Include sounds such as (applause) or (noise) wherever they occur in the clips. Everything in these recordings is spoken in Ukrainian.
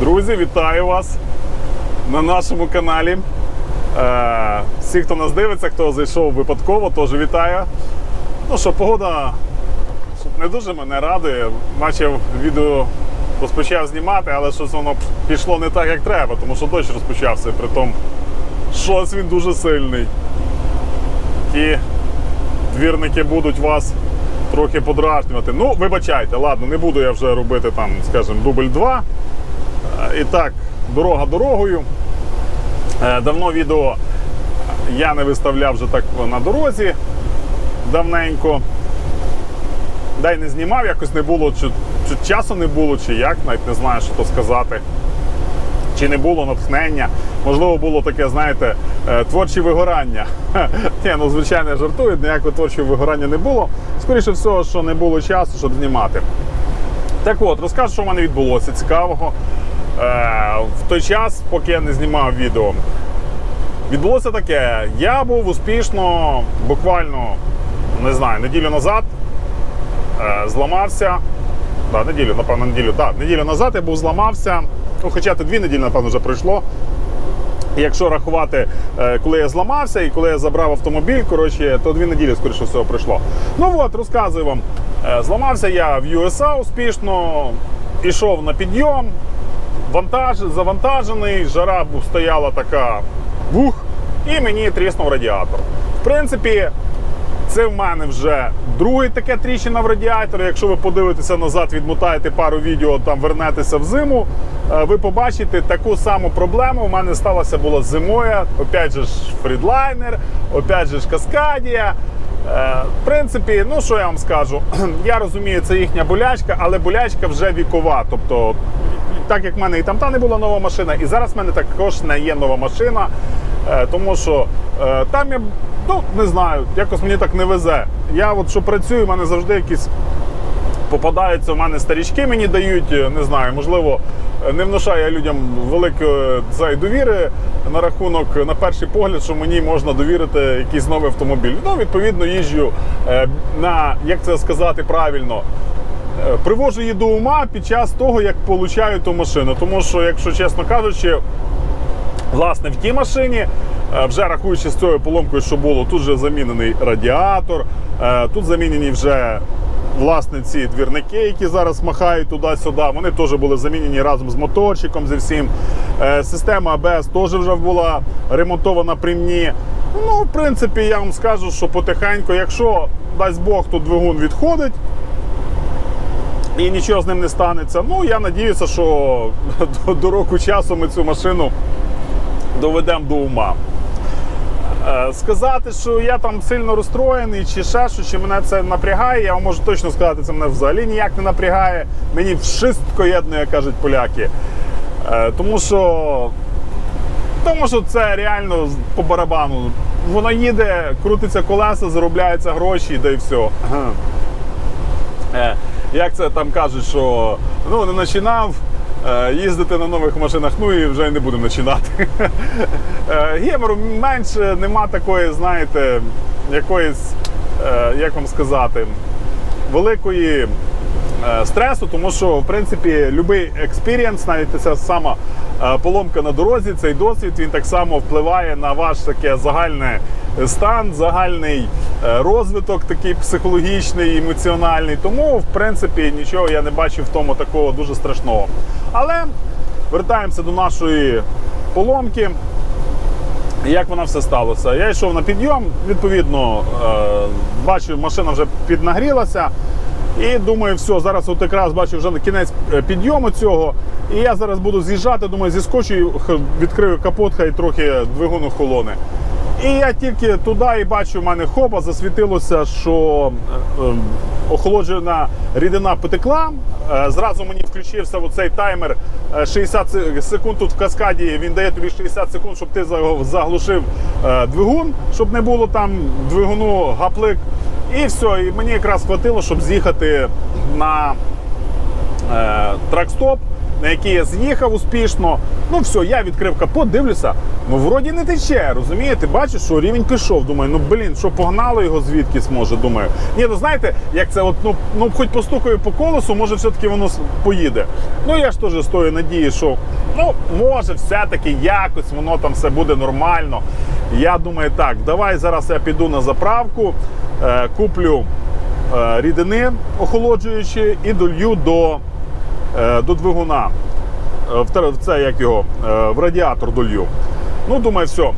Друзі, вітаю вас на нашому каналі. Е, всі, хто нас дивиться, хто зайшов випадково, теж вітаю. Ну що, погода не дуже мене радує. Наче відео розпочав знімати, але щось воно пішло не так, як треба, тому що дощ розпочався. Притом щось він дуже сильний. Ті двірники будуть вас трохи подражнювати. Ну, вибачайте, ладно, не буду я вже робити там, скажімо, дубль 2. І так, дорога дорогою. Е, Давно відео я не виставляв вже так на дорозі давненько. Дай не знімав, якось не було, чи, чи часу не було, чи як, навіть не знаю, що то сказати. Чи не було натхнення. Можливо, було таке, знаєте, е, творче вигорання. (laughs) Ні, ну звичайно, я жартую, ніякого творчого вигорання не було. Скоріше всього, що не було часу, щоб знімати. Так от, розкажу, що в мене відбулося цікавого. Е, в той час, поки я не знімав відео, відбулося таке. Я був успішно, буквально, не знаю, неділю назад е, зламався. Да, неділю, напевно, неділю. Да, неділю назад я був зламався. Ну, хоча то дві неділі, напевно, вже пройшло. Якщо рахувати, е, коли я зламався і коли я забрав автомобіль, коротше, то дві неділі, скоріше всього, пройшло. Ну от, розказую вам. Зламався я в USA успішно, ішов на підйом, вантаж, завантажений, жара стояла така бух, і мені тріснув радіатор. В принципі, це в мене вже друге таке тріщина в радіаторі. Якщо ви подивитеся назад, відмотаєте пару відео, там вернетеся в зиму, е, ви побачите таку саму проблему. У мене сталася була зимою. Опять же ж фрідлайнер, опять же ж каскадія. Е, В принципі, ну що я вам скажу, (clears throat) я розумію, це їхня болячка, але болячка вже вікова. Тобто, так як в мене і там та не була нова машина, і зараз в мене також не є нова машина. Е, Тому що е, там я ну не знаю, якось мені так не везе. Я от що працюю, в мене завжди якісь попадаються в мене старічки, мені дають, е, не знаю, можливо, не внушаю людям великої довіри на рахунок, на перший погляд, що мені можна довірити якийсь новий автомобіль. Ну, відповідно, їжджу на, як це сказати правильно, привожу її до ума під час того, як получаю ту машину. Тому що, якщо чесно кажучи, Власне, в тій машині, е, вже рахуючи з цією поломкою, що було, тут вже замінений радіатор, е, тут замінені вже власне ці двірники, які зараз махають туди-сюди. Вони теж були замінені разом з моторчиком, зі всім. Е, Система АБС теж вже була ремонтована при мені. Ну, в принципі, я вам скажу, що потихеньку, якщо дасть Бог, то двигун відходить і нічого з ним не станеться. Ну, я надіюся, що до, до року часу ми цю машину доведемо до ума. Е, Сказати, що я там сильно розстроєний, чи ще що, чи мене це напрягає, я вам можу точно сказати, це мене взагалі ніяк не напрягає. Мені вшистко єдно, як кажуть поляки. Е, Тому що, тому що це реально по барабану. Воно їде, крутиться колеса, заробляються гроші, да і все. Як це там кажуть, що ну не починав е, їздити на нових машинах, ну і вже не будемо починати. (laughs) Е, Гемору менше нема такої, знаєте, якоїсь, е, як вам сказати, великої стресу, тому що в принципі будь-який експірієнс, навіть ця сама поломка на дорозі, цей досвід він так само впливає на ваш таке загальний стан, загальний е, розвиток, такий психологічний, емоціональний. Тому, в принципі, нічого я не бачу в тому такого дуже страшного. Але вертаємося до нашої поломки. Як воно все сталося? Я йшов на підйом, відповідно, е, бачу, машина вже піднагрілася. І думаю, все, зараз от якраз бачу вже кінець е, підйому цього. І я зараз буду з'їжджати, думаю, зіскочу, відкрию капот, хай трохи двигун охолоне. І я тільки туди і бачу, в мене хопа, засвітилося, що е, е, охолоджена рідина потекла. Е, Зразу мені включився оцей таймер е, 60 секунд тут в каскаді. Він дає тобі 60 секунд, щоб ти заглушив е, двигун, щоб не було там двигуну гаплик. І все, і мені якраз хватило, щоб з'їхати на е, тракстоп на який я з'їхав успішно. Ну все, я відкрив капот, дивлюся. Ну вроді не тече, розумієте? Бачу, що рівень пішов. Думаю, ну блін, що погнало його звідкись може. Думаю. Ні, ну знаєте, як це, от ну, ну хоч постукаю по колесу, може все-таки воно поїде. Ну я ж теж стою надії, що ну може все-таки якось воно там все буде нормально. Я думаю, так, давай зараз я піду на заправку, е, куплю е, рідини охолоджуючі і долью до, до двигуна. Е, в, це як його, е, в радіатор долью. Ну, думаю, все.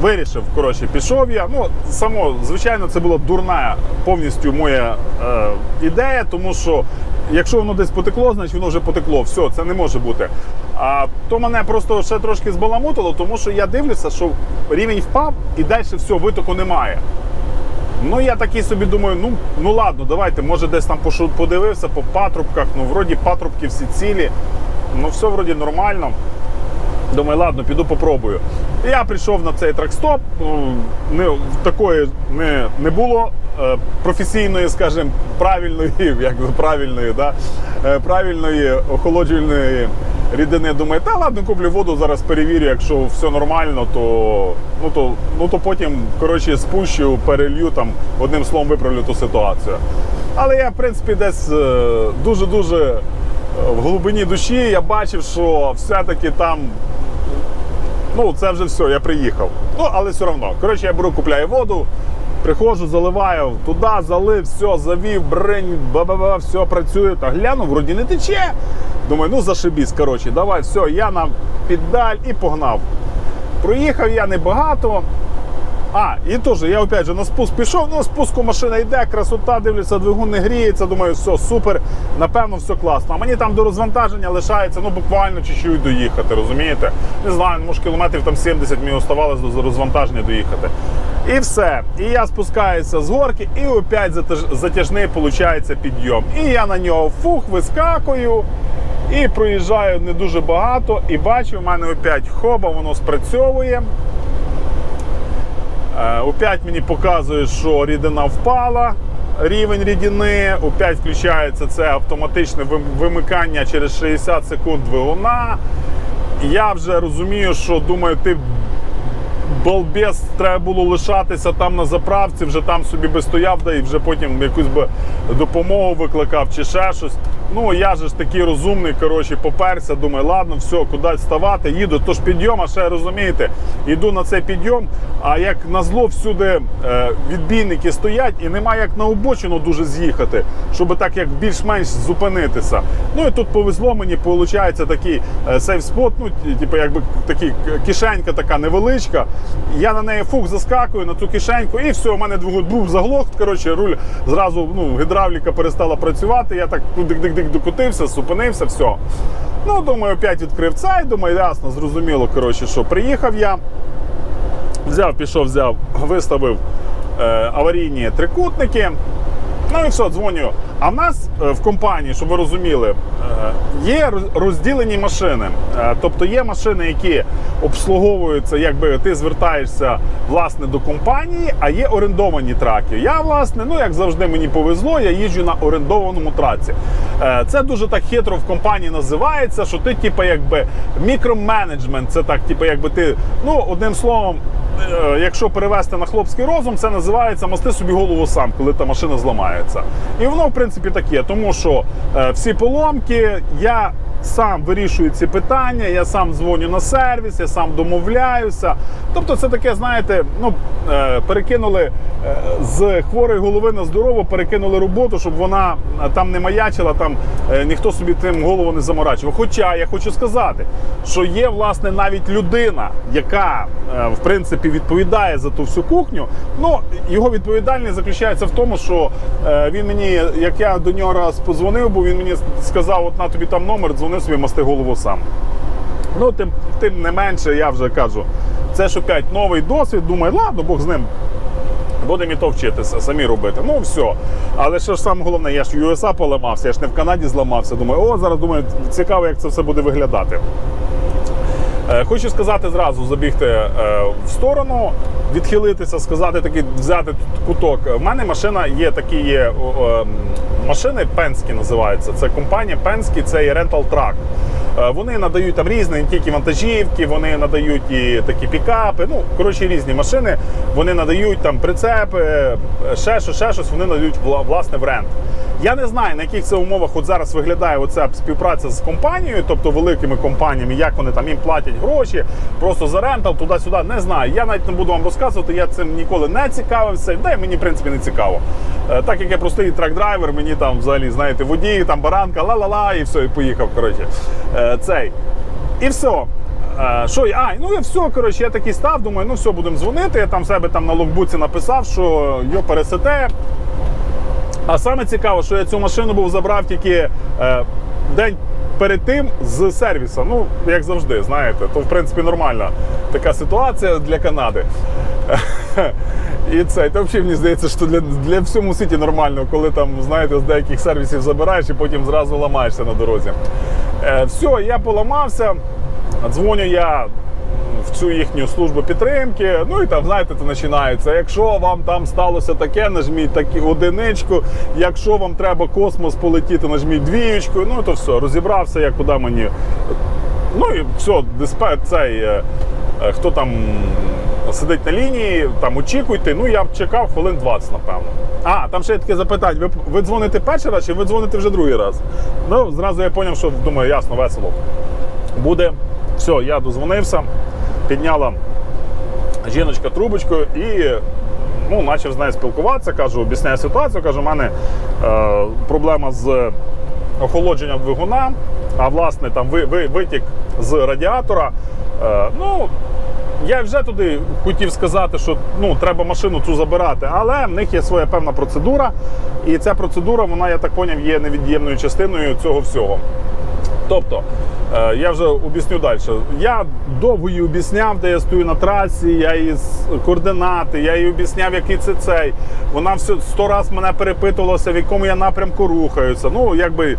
Вирішив, коротше, пішов я. Ну, само, звичайно, це була дурна повністю моя е, ідея, тому що якщо воно десь потекло, значить воно вже потекло. Все, це не може бути. А то мене просто ще трошки збаламутило, тому що я дивлюся, що рівень впав і далі все, витоку немає. Ну, я такий собі думаю, ну, ну ладно, давайте, може десь там подивився по патрубках, ну вроді патрубки всі цілі, ну все вроді нормально. Думаю, ладно, піду попробую. Я прийшов на цей тракстоп. ну, Не, такої не, не було е, професійної, скажімо, правильної, (laughs) як правильної, да? е, правильної охолоджувальної рідини. Думаю, та ладно, куплю воду, зараз перевірю, якщо все нормально, то, ну, то, ну, то потім коротше, спущу, перелью, там, одним словом виправлю ту ситуацію. Але я, в принципі, десь е, дуже-дуже е, в глибині душі я бачив, що все-таки там Ну, це вже все, я приїхав. Ну, але все одно. Коротше, я беру, купляю воду, приходжу, заливаю туди, залив, все, завів, бринь, ба-ба-ба, все працює. Та гляну, вроді не тече. Думаю, ну зашибісь, коротше, давай, все, я на піддаль і погнав. Проїхав я небагато. А, і теж, я опять же на спуск пішов, ну спуску машина йде, красота, дивлюся, двигун не гріється. Думаю, все, супер, напевно, все класно. А мені там до розвантаження лишається ну буквально чуть-чуть доїхати, розумієте? Не знаю, ну, може кілометрів там 70 мені оставалось до розвантаження доїхати. І все. І я спускаюся з горки, і опять затяжний виходить підйом. І я на нього фух, вискакую. І проїжджаю не дуже багато, і бачу, в мене опять хоба, воно спрацьовує. Е, Опять мені показує, що рідина впала, рівень рідини. Опять включається це автоматичне вимикання через 60 секунд двигуна. Я вже розумію, що думаю, ти балбес, треба було лишатися там на заправці, вже там собі би стояв, да і вже потім якусь би допомогу викликав чи ще щось. Ну я же ж такий розумний, коротше, поперся, думаю, ладно, все, куди ставати, їду. Тож підйом, а ще розумієте, йду на цей підйом, а як назло всюди е, відбійники стоять і немає як на обочину дуже з'їхати, щоб так як більш-менш зупинитися. Ну і тут повезло мені, виходить такий е, сейф-спот, ну, типу, якби такий кишенька така невеличка. Я на неї фух заскакую на ту кишеньку, і все, у мене двигун був заглох. Коротше, руль зразу ну, гідравліка перестала працювати. Я так ну, дик-дик-дик докотився, зупинився, все. Ну, думаю, опять відкрив цей, думаю, ясно, зрозуміло, коротше, що приїхав я. Взяв, пішов, взяв, виставив е, аварійні трикутники. Ну і все, дзвоню. А в нас е, в компанії, щоб ви розуміли, е, є розділені машини. Е, Тобто є машини, які обслуговуються, якби ти звертаєшся власне до компанії, а є орендовані траки. Я, власне, ну як завжди, мені повезло, я їжджу на орендованому траці. Це дуже так хитро в компанії називається, що ти, типу, якби мікроменеджмент, це так, типу, якби ти, ну, одним словом. Якщо перевести на хлопський розум, це називається мости собі голову сам, коли та машина зламається. І воно, в принципі, таке, тому що е, всі поломки я. Сам вирішую ці питання, я сам дзвоню на сервіс, я сам домовляюся. Тобто, це таке, знаєте, ну е, перекинули е, з хворої голови на здорову, перекинули роботу, щоб вона е, там не маячила, там ніхто собі тим голову не заморачував. Хоча я хочу сказати, що є власне навіть людина, яка в принципі відповідає за ту всю кухню. Ну його відповідальність заключається в тому, що він мені, як я до нього раз позвонив, бо він мені сказав, от на тобі там номер, дзвони собі, масти голову сам. Ну, тим, тим не менше, я вже кажу, це ж новий досвід. Думаю, ладно, Бог з ним. Будемо і то вчитися, самі робити. Ну все. Але що ж саме головне, я ж в USA поламався, я ж не в Канаді зламався. Думаю, о, зараз думаю, цікаво, як це все буде виглядати. Е, Хочу сказати зразу, забігти е, в сторону, відхилитися, сказати такий, взяти куток. У мене машина є такі є машини Penske називаються. Це компанія Penske, це і Rental Truck. Е, Вони надають там різні, тільки вантажівки, вони надають і такі пікапи. Ну, коротше, різні машини. Вони надають там прицепи, е, ще щось, ще щось, вони надають власне в рент. Я не знаю, на яких це умовах от зараз виглядає оця співпраця з компанією, тобто великими компаніями, як вони там їм платять гроші, просто за рентал, туди-сюди. Не знаю. Я навіть не буду вам розказувати, я цим ніколи не цікавився. Да, мені, в принципі, не цікаво. Е, Так як я простий трак-драйвер, мені там взагалі, знаєте, водій, там баранка, ла-ла-ла, і все, і поїхав. Коротше. Цей. І все. Е, Що я? А, ну і все, коротше, я такий став, думаю, ну все, будемо дзвонити. Я там себе там на логбуці написав, що йо пересете. А саме цікаво, що я цю машину був забрав тільки е, день перед тим з сервісу. Ну, як завжди, знаєте, то в принципі нормальна така ситуація для Канади. (laughs) І це, то взагалі мені здається, що для, для всьому світі нормально, коли там, знаєте, з деяких сервісів забираєш і потім зразу ламаєшся на дорозі. Е, все, я поламався, дзвоню я в цю їхню службу підтримки. Ну і там, знаєте, це починається. Якщо вам там сталося таке, нажміть такі одиничку. Якщо вам треба космос полетіти, нажміть двієчку. Ну то все, розібрався я куди мені. Ну і все, диспет цей. е, е, Хто там сидить на лінії, там очікуйте. Ну я б чекав хвилин 20, напевно. А, там ще є таке запитання. Ви, ви дзвоните перший раз чи ви дзвоните вже другий раз? Ну, зразу я зрозумів, що думаю, ясно, весело буде. Все, я дозвонився, підняла жіночка трубочку і ну, почав з нею спілкуватися. Кажу, об'ясняю ситуацію. Кажу, у мене е, проблема з охолодженням двигуна, а власне там ви, ви, витік з радіатора. Е, ну, я вже туди хотів сказати, що ну, треба машину цю забирати, але в них є своя певна процедура, і ця процедура, вона, я так поняв, є невід'ємною частиною цього всього. Тобто, я вже об'ясню далі. Я довго їй об'ясняв, де я стою на трасі, я її координати, я їй об'ясняв, який це цей. Вона все сто раз мене перепитувалася, в якому я напрямку рухаюся. Ну, якби, е,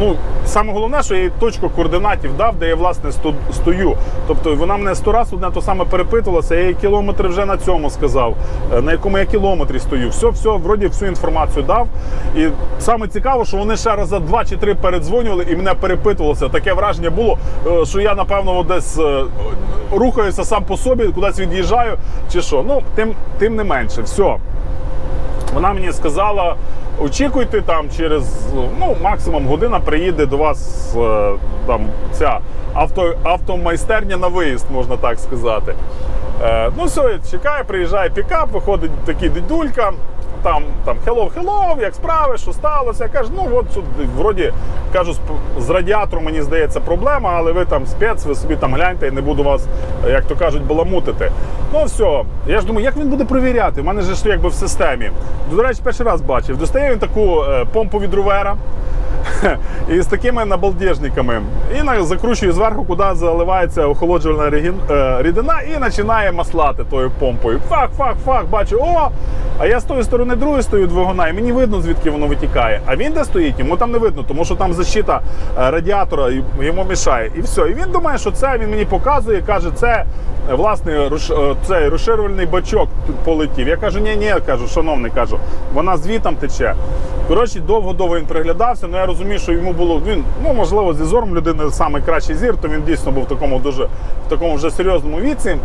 ну, саме головне, що я їй точку координатів дав, де я власне стою. Тобто вона мене сто раз одне то саме перепитувалася, я їй кілометри вже на цьому сказав, е, на якому я кілометрі стою. Все, все, вроді всю інформацію дав. І саме цікаво, що вони ще раз за два чи три передзвонювали і мене перепитувалося. Таке враження було, е, що я, напевно, десь е, рухаюся сам по собі, кудись від'їжджаю, чи що. Ну, тим, тим не менше, все. Вона мені сказала: очікуйте там через ну, максимум година приїде до вас е, там ця авто, автомайстерня на виїзд, можна так сказати. Е, ну все, я чекаю, приїжджає пікап, виходить такий дідулька. Там, там hello, hello, як справи, що сталося? Я кажу, ну от тут вроді кажу, з- радіатором мені здається проблема, але ви там спец, ви собі там гляньте і не буду вас, як то кажуть, баламутити. Ну все, я ж думаю, як він буде перевіряти? У мене ж якби в системі. До речі, перший раз бачив. Достає він таку е, помпу від рувера. (laughs) І з такими набалдежниками. І закручує зверху, куди заливається охолоджувальна е, рідина, і починає маслати тою помпою. Фак, фак, фак, бачу, о! А я з тої сторони другої стою двигуна, і мені видно, звідки воно витікає. А він де стоїть, йому там не видно, тому що там защита е, радіатора йому мішає. І все. І він думає, що це він мені показує, каже, це е, власне е, цей розширювальний бачок полетів. Я кажу, ні, ні, кажу, шановний, кажу, вона звітом тече. Коротше, довго-довго він приглядався, але я розумію, що йому було він, ну можливо, зі зором людини найкращий зір, то він дійсно був в такому дуже в такому вже серйозному віці.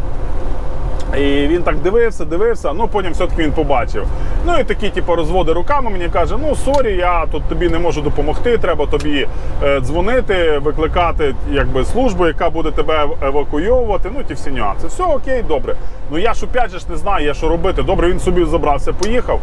І він так дивився, дивився, ну потім все-таки він побачив. Ну і такий, типу, розводить руками, мені каже: ну сорі, я тут тобі не можу допомогти, треба тобі е, дзвонити, викликати якби, службу, яка буде тебе евакуйовувати. Ну, ті всі нюанси. Все окей, добре. Ну я ж опять же не знаю, я що робити. Добре, він собі забрався, поїхав.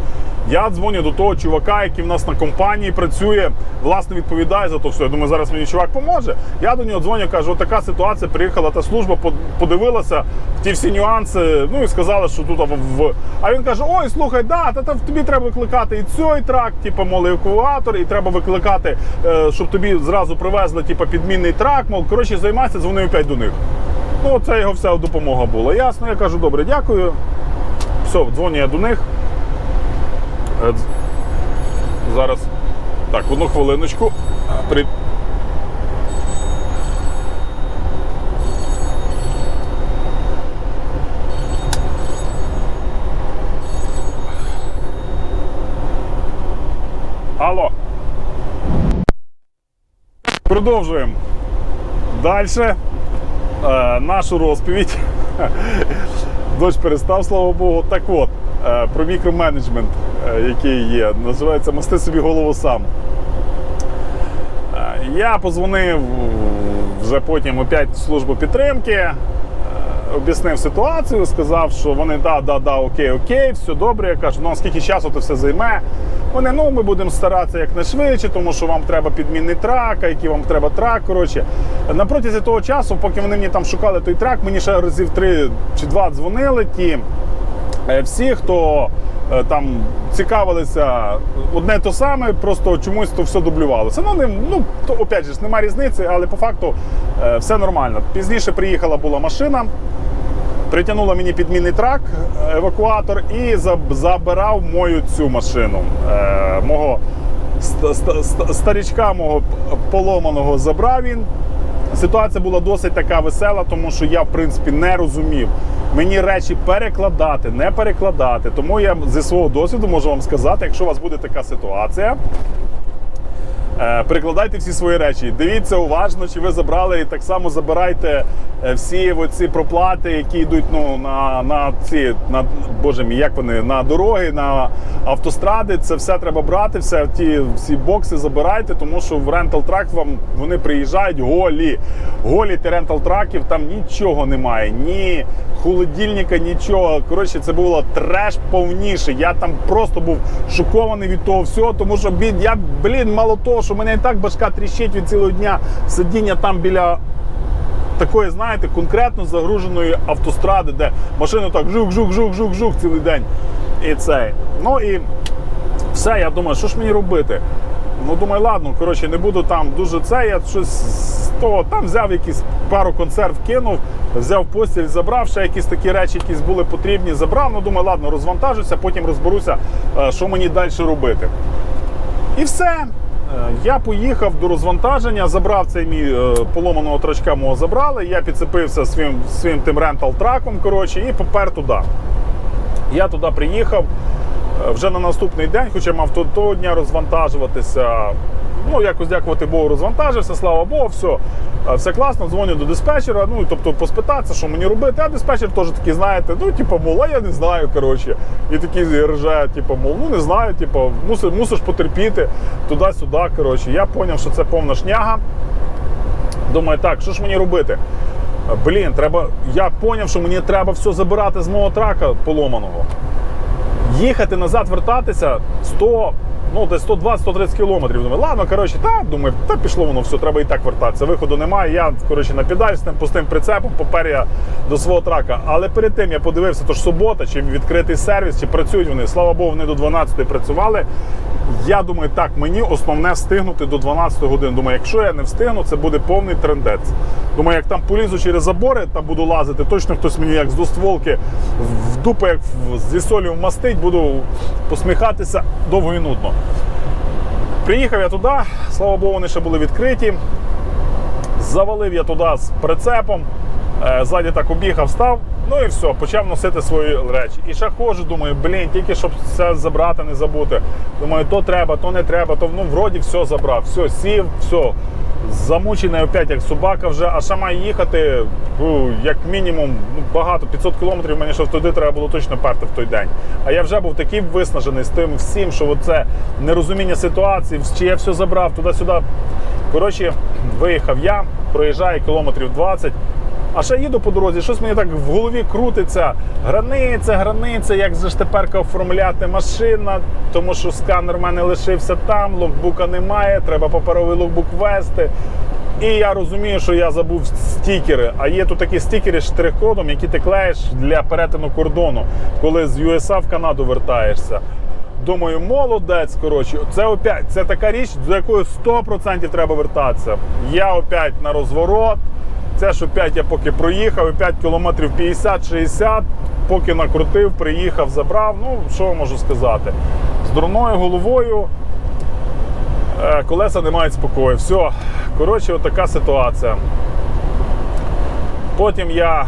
Я дзвоню до того чувака, який в нас на компанії працює, власне, відповідає за то все. Я думаю, зараз мені чувак поможе. Я до нього дзвоню, кажу, така ситуація, приїхала та служба, под- подивилася ті всі нюанси, ну і сказала, що тут в. в- А він каже: Ой, слухай, да, та, та тобі треба викликати і цей трак, типу, мол, евакуатор, і треба викликати, е, щоб тобі зразу привезли, типу, підмінний трак, мол, коротше, займайся, дзвонив опять до них. Ну, це його вся допомога була. Ясно, я кажу, добре, дякую. Все, дзвоню я до них. Е, Зараз. Так, одну хвилиночку. При... Продовжуємо. Далі е, нашу розповідь. (laughs) Дощ перестав, слава Богу. Так от, е, про мікроменеджмент, е, який є, називається Масти собі голову сам. Е, Я позвонив вже потім опять службу підтримки, е, об'яснив ситуацію, сказав, що вони да, да, да, окей, окей, все добре. Я кажу, ну скільки часу це все займе. Вони, ну ми будемо старатися якнайшвидше, тому що вам треба підмінний трак, а який вам треба трак. Коротше, на протязі того часу, поки вони мені там шукали той трак, мені ще разів три чи два дзвонили ті. Е, Всі, хто е, там цікавилися одне то саме, просто чомусь то все дублювалося. Ну, не, ну то, опять же, немає різниці, але по факту е, все нормально. Пізніше приїхала була машина, притягнула мені підмінний трак, е, евакуатор, і забирав мою цю машину. Е, мого ст- ст- ст- старічка мого поломаного забрав він. Ситуація була досить така весела, тому що я, в принципі, не розумів. Мені речі перекладати, не перекладати. Тому я зі свого досвіду можу вам сказати, якщо у вас буде така ситуація, Перекладайте всі свої речі. Дивіться уважно, чи ви забрали так само забирайте е, всі оці проплати, які йдуть ну, на, на ці, на, боже мій, як вони, на дороги, на автостради. Це все треба брати, все ті всі бокси забирайте, тому що в рентал трак вам вони приїжджають голі. Голі ти рентал траків, там нічого немає. Ні холодильника, нічого. Коротше, це було треш повніший. Я там просто був шокований від того всього, тому що я, блін, мало того, що мене і так башка тріщить від цілого дня сидіння там біля. Такої, знаєте, конкретно загруженої автостради, де машина так жук-жук-жук-жук-жук цілий день. І цей. Ну і все, я думаю, що ж мені робити? Ну, думаю, ладно, коротше, не буду там дуже це. Я щось того там взяв якісь пару консерв, кинув, взяв постіль, забрав, ще якісь такі речі, які були потрібні, забрав. Ну, думаю, ладно, розвантажуся, потім розберуся, е, що мені далі робити. І все. Е, Я поїхав до розвантаження, забрав цей мій е, поломаного трачка, мого забрали. Я підцепився своїм, своїм тим рентал-траком, коротше, і попер туди. Я туди приїхав вже на наступний день, хоча мав того дня розвантажуватися. Ну, якось дякувати Богу, розвантажився, слава Богу, все, е, все класно, дзвоню до диспетчера, ну, тобто поспитатися, що мені робити. А диспетчер теж такий, знаєте, ну, типу, мол, а я не знаю, коротше. І такий рже, типу, мол, ну не знаю, типу, мусиш, мусиш потерпіти туди-сюди. Коротше. Я зрозумів, що це повна шняга. Думаю, так, що ж мені робити? Блін, треба. Я зрозумів, що мені треба все забирати з мого трака поломаного. Їхати назад, вертатися 100, ну десь 120-130 кілометрів. Думаю, ладно, коротше, та думаю, та пішло воно все, треба і так вертатися. Виходу немає. Я коротше на педаль з тим пустим прицепом, попер я до свого трака. Але перед тим я подивився, то ж субота, чи відкритий сервіс, чи працюють вони. Слава Богу, вони до 12 працювали. Я думаю, так, мені основне встигнути до 12 годин. Думаю, якщо я не встигну, це буде повний трендець. Думаю, як там полізу через забори, там буду лазити, точно хтось мені як з достволки в дупу, як зі солью мастить, буду посміхатися довго і нудно. Приїхав я туди, слава Богу, вони ще були відкриті. Завалив я туди з прицепом, е, ззаді так обігав, став, ну і все, почав носити свої речі. І ще ходжу, думаю, блін, тільки щоб все забрати, не забути. Думаю, то треба, то не треба, то ну вроді все забрав, все, сів, все. Замучений опять як собака вже, а ще має їхати ну, як мінімум ну, багато, 500 кілометрів мені ще туди треба було точно перти в той день. А я вже був такий виснажений з тим всім, що це нерозуміння ситуації, чи я все забрав туди-сюди. Коротше, виїхав я, проїжджаю кілометрів 20. А ще їду по дорозі, щось мені так в голові крутиться. Границя, границя, як же ж тепер оформляти машина, тому що сканер в мене лишився там, логбука немає, треба паперовий логбук вести. І я розумію, що я забув стікери. А є тут такі стікери з штрих-кодом, які ти клеїш для перетину кордону, коли з USA в Канаду вертаєшся. Думаю, молодець. Коротше, це опять це така річ, до якої 100% треба вертатися. Я опять на розворот. Це ж опять я поки проїхав, опять кілометрів 50-60, поки накрутив, приїхав, забрав. Ну, що можу сказати? З дурною головою е, колеса не мають спокою. Все. Коротше, отака ситуація. Потім я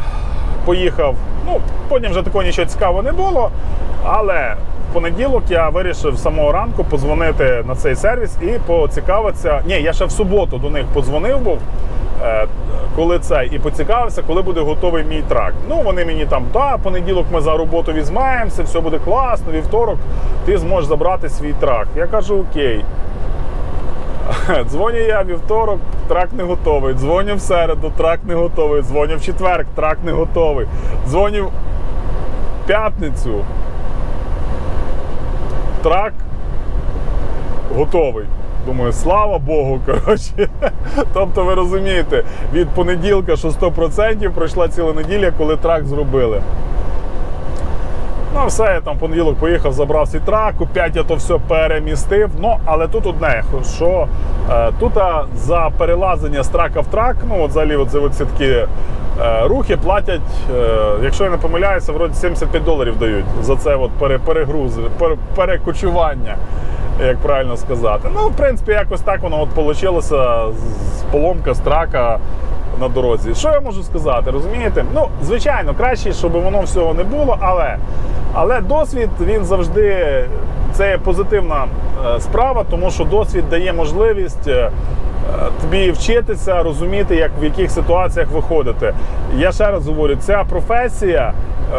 поїхав. Ну, потім вже такого нічого цікавого не було. Але в понеділок я вирішив з самого ранку подзвонити на цей сервіс і поцікавитися. Ні, я ще в суботу до них подзвонив був. Коли це і поцікавився, коли буде готовий мій трак. Ну вони мені там, та понеділок ми за роботу візьмаємося, все буде класно, вівторок ти зможеш забрати свій трак. Я кажу, окей. (laughs) Дзвоню я вівторок, трак не готовий. Дзвоню в середу, трак не готовий. Дзвоню в четверг, трак не готовий. Дзвоню в п'ятницю. Трак готовий. Думаю, слава Богу, (laughs) коротше. Тобто, ви розумієте, від понеділка, що 100% пройшла ціла неділя, коли трак зробили. Ну, все, я там понеділок поїхав, забрав свій трак, 5 я то все перемістив. Ну, але тут одне, що е, тут а, за перелазення з трака в трак, ну от взагалі от, ці такі е, рухи платять, е, якщо я не помиляюся, вроді 75 доларів дають за це от пере, перегруз, пере, перекочування, як правильно сказати. Ну, в принципі, якось так воно от вийшло з поломка з трака на дорозі. Що я можу сказати? Розумієте? Ну, звичайно, краще, щоб воно всього не було, але, але досвід він завжди це позитивна е, справа, тому що досвід дає можливість. е, Тобі вчитися, розуміти, як в яких ситуаціях виходити. Я ще раз говорю, ця професія,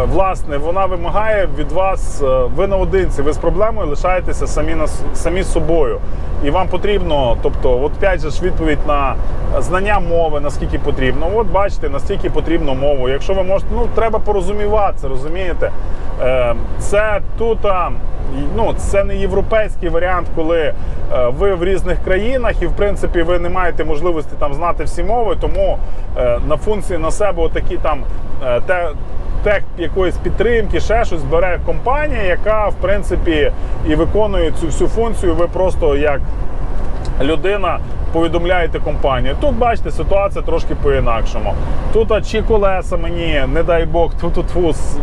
власне, вона вимагає від вас, е, ви наодинці, ви з проблемою лишаєтеся самі на самі собою. І вам потрібно, тобто, от опять же ж відповідь на знання мови, наскільки потрібно. От бачите, настільки потрібно мову. Якщо ви можете, ну треба порозуміватися, розумієте? Е, Це тут. Ну, це не європейський варіант, коли е, ви в різних країнах і в принципі ви не маєте можливості там знати всі мови, тому е, на функції на себе отакі там е, те, тех якоїсь підтримки, ще щось бере компанія, яка в принципі і виконує цю всю функцію. Ви просто як людина повідомляєте компанію. Тут бачите, ситуація трошки по-інакшому. Тут а, чи колеса мені, не дай Бог, тут тут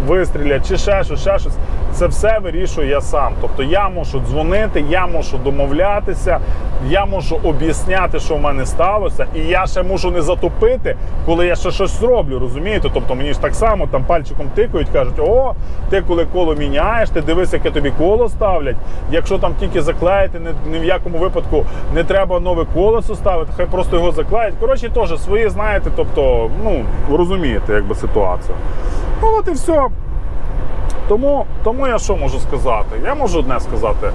вистрілять, чи ще щось, ще щось. Це все вирішую я сам. Тобто я можу дзвонити, я можу домовлятися, я можу об'ясняти, що в мене сталося, і я ще можу не затопити, коли я ще щось зроблю. Розумієте? Тобто мені ж так само там пальчиком тикають, кажуть, о, ти коли коло міняєш, ти дивись, яке тобі коло ставлять. Якщо там тільки заклеїти, ні в якому випадку не треба нове колесо ставити, хай просто його заклеять. Коротше, теж свої знаєте, тобто, ну розумієте, якби ситуацію. Ну от і все. Тому, тому я що можу сказати? Я можу одне сказати.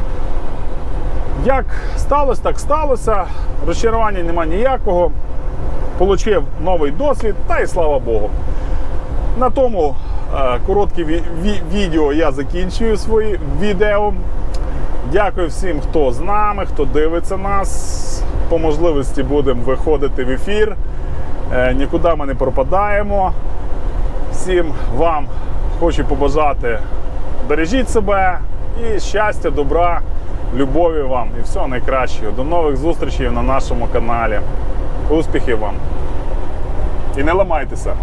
Як сталося, так сталося. Розчарування нема ніякого. Получив новий досвід, та й слава Богу. На тому е, коротке ві- ві- відео я закінчую своє відео. Дякую всім, хто з нами, хто дивиться нас. По можливості будемо виходити в ефір. Е, нікуди ми не пропадаємо. Всім вам хочу побажати бережіть себе і щастя, добра, любові вам і всього найкращого. До нових зустрічей на нашому каналі. Успіхів вам! І не ламайтеся!